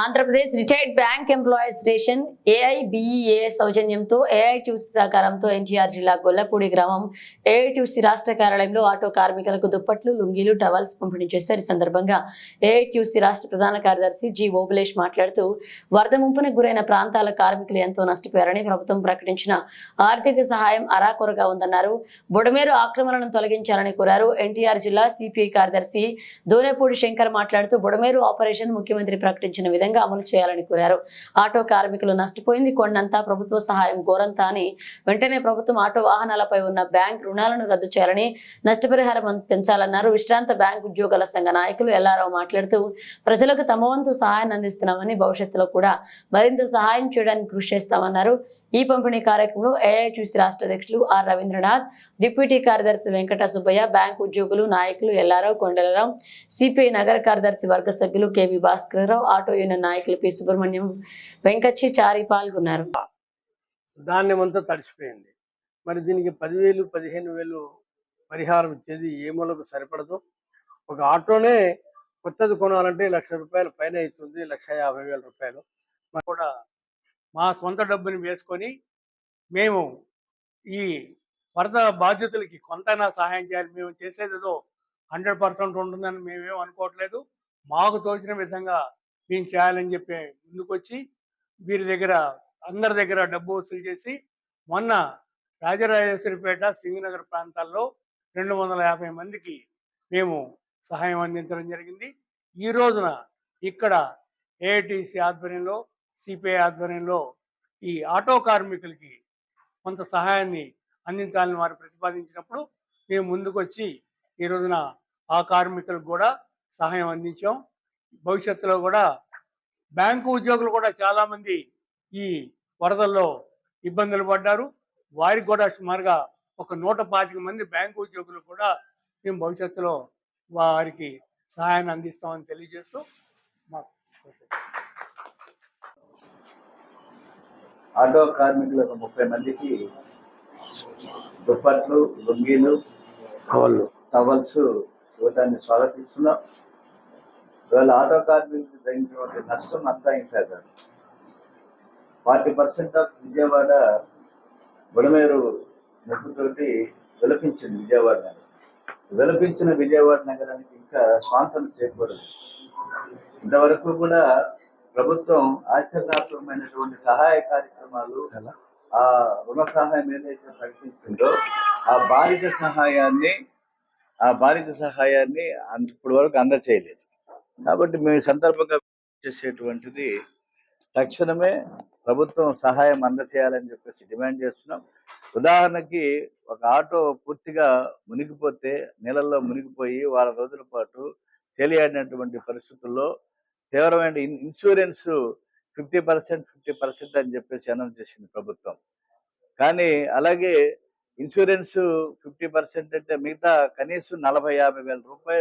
Andhra Pradesh retired bank employees ration AIBEA సౌజన్యంతో AITC సహకారంతో ఎన్టీఆర్ జిల్లా గొల్లపూడి గ్రామం ఏఐటీసీ రాష్ట్ర కార్యాలయంలో ఆటో కార్మికులకు దుప్పట్లు లుంగీలు టవల్స్ పంపిణీ చేశారు. ఈ సందర్భంగా ఏఐటీసీ రాష్ట్ర ప్రధాన కార్యదర్శి జి ఓబులేష్ మాట్లాడుతూ వరద ముంపునకు గురైన ప్రాంతాల కార్మికులు ఎంతో నష్టపోయారని ప్రభుత్వం ప్రకటించిన ఆర్థిక సహాయం అరాకొరగా ఉందన్నారు. బుడమేరు ఆక్రమణను తొలగించాలని కోరారు. ఎన్టీఆర్ జిల్లా సిపిఐ కార్యదర్శి దోనేపూడి శంకర్ మాట్లాడుతూ బుడమేరు ఆపరేషన్ ముఖ్యమంత్రి ప్రకటించిన విధంగా అమలు చేయాలని కోరారు. ఆటో కార్మికులు నష్టపోయింది. కొండంతా ప్రభుత్వ సహాయం ఘోరంతా అని వెంటనే ప్రభుత్వం ఆటో వాహనాలపై ఉన్న బ్యాంక్ రుణాలను రద్దు చేయాలని నష్టపరిహారం పెంచాలన్నారు. విశ్రాంత బ్యాంక్ ఉద్యోగుల సంఘ నాయకులు ఎల్లారావు మాట్లాడుతూ ప్రజలకు తమ వంతు సహాయాన్ని అందిస్తున్నామని భవిష్యత్తులో కూడా మరింత సహాయం చేయడానికి కృషి చేస్తామన్నారు. ఈ పంపిణీ కార్యక్రమంలో ఏఐటీసీ రాష్ట్ర అధ్యక్షులు ఆర్ రవీంద్రనాథ్ డిప్యూటీ కార్యదర్శి వెంకట సుబ్బయ్య బ్యాంక్ ఉద్యోగులు నాయకులు ఎల్లారావు కొండలరావు సిపిఐ నగర కార్యదర్శి వర్గ సభ్యులు కెవి భాస్కరరావు ఆటో యూనియన్ నాయకులు పి. సుబ్రహ్మణ్యం వెంకచ్చి చారి పాల్గొన్నారు. ధాన్యమంతా తడిచిపోయింది తడిసిపోయింది. మరి దీనికి పదివేలు పదిహేను వేలు పరిహారం ఇచ్చేది ఏ మూలకు సరిపడదు? ఒక ఆటోనే కొత్తది కొనాలంటే లక్ష రూపాయల పైన అవుతుంది లక్ష యాభై వేల రూపాయలు. మరి కూడా మా సొంత డబ్బుని వేసుకొని మేము ఈ వరద బాధ్యతలకి కొంతైనా సహాయం చేయాలి. మేము చేసేది ఏదో హండ్రెడ్ పర్సెంట్ ఉంటుందని మేమేం అనుకోవట్లేదు. మాకు తోచిన విధంగా మేము చేయాలని చెప్పి ముందుకొచ్చి వీరి దగ్గర అందరి దగ్గర డబ్బు వసూలు చేసి మొన్న రాజరాజేశ్వరిపేట సింగనగర్ ప్రాంతాల్లో రెండు వందల యాభై మందికి మేము సహాయం అందించడం జరిగింది. ఈ రోజున ఇక్కడ ఏఐటిసి ఆధ్వర్యంలో సిపిఐ ఆధ్వర్యంలో ఈ ఆటో కార్మికులకి కొంత సహాయాన్ని అందించాలని వారు ప్రతిపాదించినప్పుడు మేము ముందుకొచ్చి ఈ రోజున ఆ కార్మికులకు కూడా సహాయం అందించాం. భవిష్యత్తులో కూడా బ్యాంకు ఉద్యోగులు కూడా చాలామంది ఈ వరదల్లో ఇబ్బందులు పడ్డారు. వారికి కూడా సుమారుగా ఒక నూట పాతిక మంది బ్యాంకు ఉద్యోగులు కూడా మేము భవిష్యత్తులో వారికి సహాయాన్ని అందిస్తామని తెలియజేస్తూ మాకు ఆటో కార్మికులకు ముప్పై మందికి దుప్పట్లు లుంగీలు వాళ్ళు టవల్స్ ఇవ్వడాన్ని స్వాగతిస్తున్నాం. ఇవాళ ఆటో కార్మికులకు జరిగినటువంటి నష్టం అంతా ఇంకా కాదు. Forty percent of Vijayawada Budameru ముప్పుతోటి విలపించింది విజయవాడ నగరం. విలపించిన విజయవాడ నగరానికి ఇంకా స్వాంతం చేకూరదు ఇంతవరకు కూడా ప్రభుత్వం ఆచరణాత్మకమైనటువంటి సహాయ కార్యక్రమాలు ఆ రుణ సహాయం ఏదైతే ప్రకటించిందో ఆ బాలిక సహాయాన్ని ఆ బాలిక సహాయాన్ని ఇప్పటి వరకు అందచేయలేదు. కాబట్టి మేము సందర్భంగా చేసేటువంటిది తక్షణమే ప్రభుత్వం సహాయం అందచేయాలని చెప్పేసి డిమాండ్ చేస్తున్నాం. ఉదాహరణకి ఒక ఆటో పూర్తిగా మునిగిపోతే నీళ్ళల్లో మునిగిపోయి వారం రోజుల పాటు తేలియాడినటువంటి పరిస్థితుల్లో తీవ్రమైన insurance fifty percent fifty percent అని చెప్పేసి అనౌన్స్ చేసింది ప్రభుత్వం. కానీ అలాగే ఇన్సూరెన్స్ ఫిఫ్టీ పర్సెంట్ అంటే మిగతా కనీసం నలభై యాభై వేల రూపాయలు